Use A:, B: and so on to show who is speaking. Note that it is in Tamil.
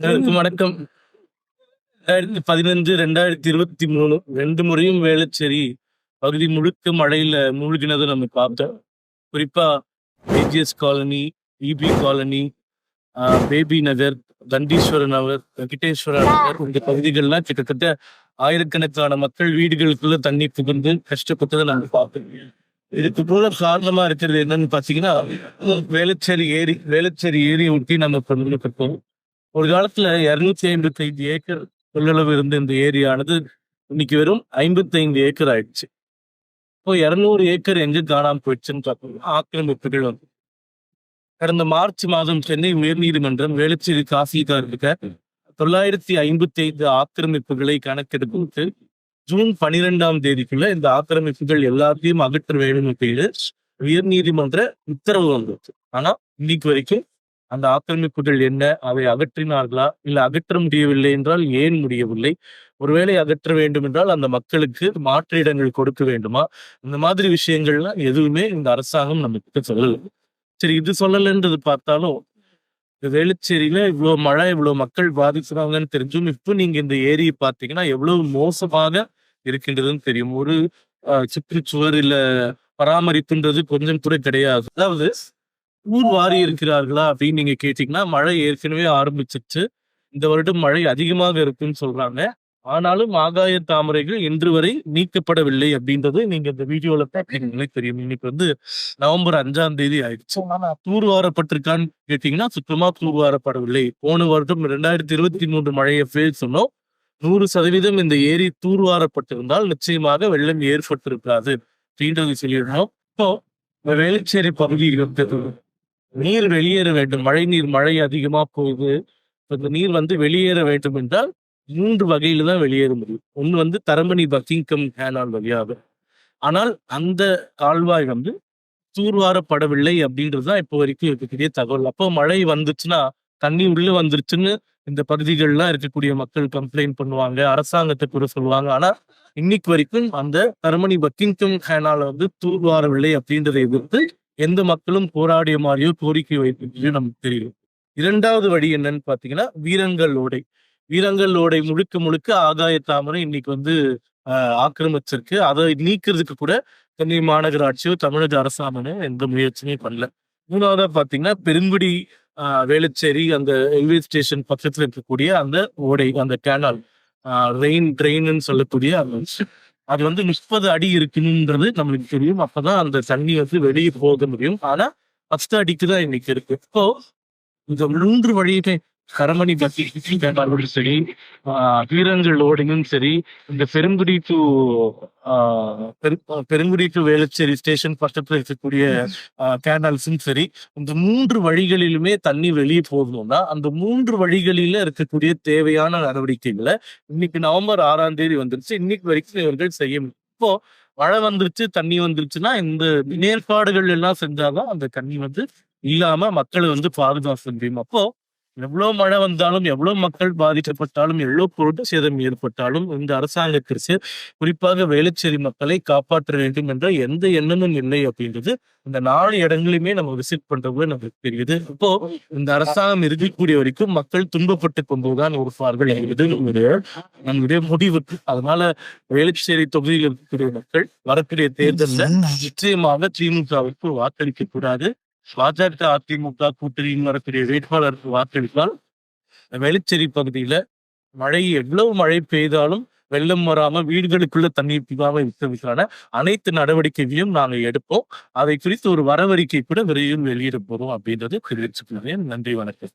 A: எல்லாருக்கும் வணக்கம். ரெண்டாயிரத்தி பதினஞ்சு ரெண்டாயிரத்தி இருபத்தி மூணு ரெண்டு முறையும் வேளச்சேரி பகுதி முழுக்க மழையில மூழ்கினதை நம்ம பார்த்தோம். குறிப்பா ஏஜிஎஸ் காலனி இபி காலனி ஆஹ், பேபி நகர் தண்டீஸ்வர நகர் வெங்கடேஸ்வர நகர் இந்த பகுதிகள்லாம் கிட்டத்தட்ட ஆயிரக்கணக்கான மக்கள் வீடுகளுக்குள்ள தண்ணி புகுந்து கஷ்டப்பட்டதை நாங்க பார்த்தோம். இதுக்கு கூட காரணமா இருக்கிறது என்னன்னு பாத்தீங்கன்னா வேளச்சேரி ஏரி வேளச்சேரி ஏரியை ஒட்டி நம்ம பண்ணிருக்கோம் ஒரு காலத்துல இருநூத்தி ஐம்பத்தி ஐந்து ஏக்கர் கொள்ளளவு இருந்த இந்த ஏரியானது இன்னைக்கு வெறும் ஐம்பத்தி ஐந்து ஏக்கர் ஆயிடுச்சு. இப்போ இருநூறு ஏக்கர் எங்க காணாம போயிடுச்சுன்னு பார்த்தோம் ஆக்கிரமிப்புகள் வந்து. கடந்த மார்ச் மாதம் சென்னை உயர்நீதிமன்றம் வேளச்சேரி இருக்க தொள்ளாயிரத்தி ஐம்பத்தி ஐந்து ஆக்கிரமிப்புகளை கணக்கெடுத்து ஜூன் பனிரெண்டாம் தேதிக்குள்ள இந்த ஆக்கிரமிப்புகள் எல்லாத்தையும் அகற்ற வேண்டும் அப்படின்னு உயர்நீதிமன்ற உத்தரவு வந்துச்சு ஆனா இன்னைக்கு வரைக்கும் அந்த ஆக்கிரமிப்புகள் என்ன? அவை அகற்றினார்களா? இல்ல அகற்ற முடியவில்லை என்றால் ஏன் முடியவில்லை? ஒருவேளை அகற்ற வேண்டும் என்றால் அந்த மக்களுக்கு மாற்று இடங்கள் கொடுக்க வேண்டுமா? இந்த மாதிரி விஷயங்கள்லாம் எதுவுமே இந்த அரசாங்கம் நமக்கு சொல்லலை. சொல்லல சரி இது சொல்லலைன்றது பார்த்தாலும் வேளுச்சேரியில வேலுச்சேரியில இவ்வளவு மழை இவ்வளவு மக்கள் பாதிக்கிறாங்கன்னு தெரிஞ்சும் இப்போ நீங்க இந்த ஏரியை பார்த்தீங்கன்னா எவ்வளவு மோசமாக இருக்கின்றதுன்னு தெரியும். ஒரு அஹ், சுற்றுச்சுவர் இல்ல பராமரிப்புன்றது கொஞ்சம் கூட கிடையாது. அதாவது ஊர் வாரி இருக்கிறார்களா அப்படின்னு நீங்க கேட்டீங்கன்னா மழை ஏற்கனவே ஆரம்பிச்சிருச்சு. இந்த வருடம் மழை அதிகமாக இருக்குன்னு சொல்றாங்க. ஆனாலும் ஆகாய தாமரைகள் இன்று வரை நீக்கப்படவில்லை அப்படின்றது நீங்க இந்த வீடியோல பார்த்தீங்களே தெரியும். இன்னைக்கு வந்து நவம்பர் அஞ்சாம் தேதி ஆயிடுச்சு. ஆனா தூர்வாரப்பட்டிருக்கான்னு கேட்டீங்கன்னா சுத்தமா தூர்வாரப்படவில்லை போன வருடம் ரெண்டாயிரத்தி இருபத்தி மூன்று மழையை பேர் சொன்னோம். நூறு சதவீதம் இந்த ஏரி தூர்வாரப்பட்டிருந்தால் நிச்சயமாக வெள்ளம் ஏற்பட்டிருக்காது அப்படின்றது சொல்லிடணும் இப்போ இந்த வேளச்சேரி இருக்கிறது நீர் வெளியேற வேண்டும். மழை நீர் மழை அதிகமா போகுது. இந்த நீர் வந்து வெளியேற வேண்டும் என்றால் மூன்று வகையில தான் வெளியேற முடியும். ஒன்று வந்து தரமணி பக்கிங்கம் கேனால் வழியாக. ஆனால் அந்த கால்வாய் வந்து தூர்வாரப்படவில்லை அப்படின்றது தான் இப்போ வரைக்கும் இருக்கக்கூடிய தகவல். அப்போ மழை வந்துச்சுன்னா தண்ணி உள்ள வந்துருச்சுன்னு இந்த பகுதிகள்லாம் இருக்கக்கூடிய மக்கள் கம்ப்ளைண்ட் பண்ணுவாங்க. அரசாங்கத்தை கூட சொல்லுவாங்க. ஆனா இன்னைக்கு வரைக்கும் அந்த தரமணி பக்கிங்கம் கேனால வந்து தூர்வாரவில்லை அப்படின்றதை எதிர்த்து எந்த மக்களும் போராடிய மாதிரியோ கோரிக்கை வைத்திருக்கையோ நமக்கு தெரியும். இரண்டாவது வழி என்னன்னு பாத்தீங்கன்னா வீரங்கள் ஓடை. வீரங்கள் ஓடை முழுக்க முழுக்க ஆகாய தாமரை இன்னைக்கு வந்து ஆஹ், ஆக்கிரமிச்சிருக்கு. அதை நீக்கிறதுக்கு கூட சென்னை மாநகராட்சியோ தமிழக அரசாங்கமோ எந்த முயற்சியுமே பண்ணல. மூணாவதா பாத்தீங்கன்னா பெருங்குடி ஆஹ், வேளச்சேரி அந்த ரயில்வே ஸ்டேஷன் பக்கத்துல இருக்கக்கூடிய அந்த ஓடை அந்த கேனால் ரெயின் ட்ரெயின்னு சொல்லக்கூடிய அந்த அது வந்து முப்பது அடி இருக்குன்றது நம்மளுக்கு தெரியும். அப்பதான் அந்த தண்ணி வந்து வெளியே போக முடியும். ஆனா பத்து அடிக்கு தான் இன்னைக்கு இருக்கு. இப்போ இந்த மூன்று வழியுமே கரமணி பத்தி சரி ஆஹ் சரி இந்த Perungudi to Perungudi to Velachery station பக்கத்துல இருக்கக்கூடிய கேனல்ஸும் சரி இந்த மூன்று வழிகளிலுமே தண்ணி வெளியே போகணும்னா அந்த மூன்று வழிகளில இருக்கக்கூடிய தேவையான நடவடிக்கைகளை இன்னைக்கு நவம்பர் ஆறாம் தேதி வந்துருச்சு இன்னைக்கு வரைக்கும் இவர்கள் செய்ய முடியும். இப்போ மழை வந்துருச்சு தண்ணி வந்துருச்சுன்னா இந்த ஏற்பாடுகள் எல்லாம் செஞ்சாதான் அந்த தண்ணி வந்து இல்லாம மக்களை வந்து பாதுகாக்க முடியும் அப்போ எவ்வளவு மழை வந்தாலும் எவ்வளவு மக்கள் பாதிக்கப்பட்டாலும் எவ்வளவு பொருட்கள் சேதம் ஏற்பட்டாலும் இந்த அரசாங்கத்திற்கு குறிப்பாக வேளச்சேரி மக்களை காப்பாற்ற வேண்டும் என்ற எந்த எண்ணமும் இல்லை அப்படின்றது இந்த நாலு இடங்களையுமே நம்ம விசிட் பண்றவங்க நமக்கு தெரியுது. இப்போ இந்த அரசாங்கம் இருக்கக்கூடிய வரைக்கும் மக்கள் துன்பப்பட்டு கொண்டுதான் இருப்பார்கள் என்பது நம்முடைய முடிவு அதனால வேளச்சேரி தொகுதியில் இருக்கக்கூடிய மக்கள் வரக்கூடிய தேர்தலில் நிச்சயமாக திமுகவுக்கு வாக்களிக்க கூடாது. பாஜக அதிமுக கூட்டணியில் வரக்கூடிய வேட்பாளருக்கு வாக்களித்தால் வெளிச்சேரி பகுதியில மழை எவ்வளவு மழை பெய்தாலும் வெள்ளம் வராம வீடுகளுக்குள்ள தண்ணீர் புகாம இருக்கிறதுக்கான அனைத்து நடவடிக்கைகளையும் நாங்கள் எடுப்போம். அதை குறித்து ஒரு வரவறிக்கை கூட விரைவில் வெளியிட போறோம் அப்படின்றது தெரிவிச்சுக்கிறேன். நன்றி வணக்கம்.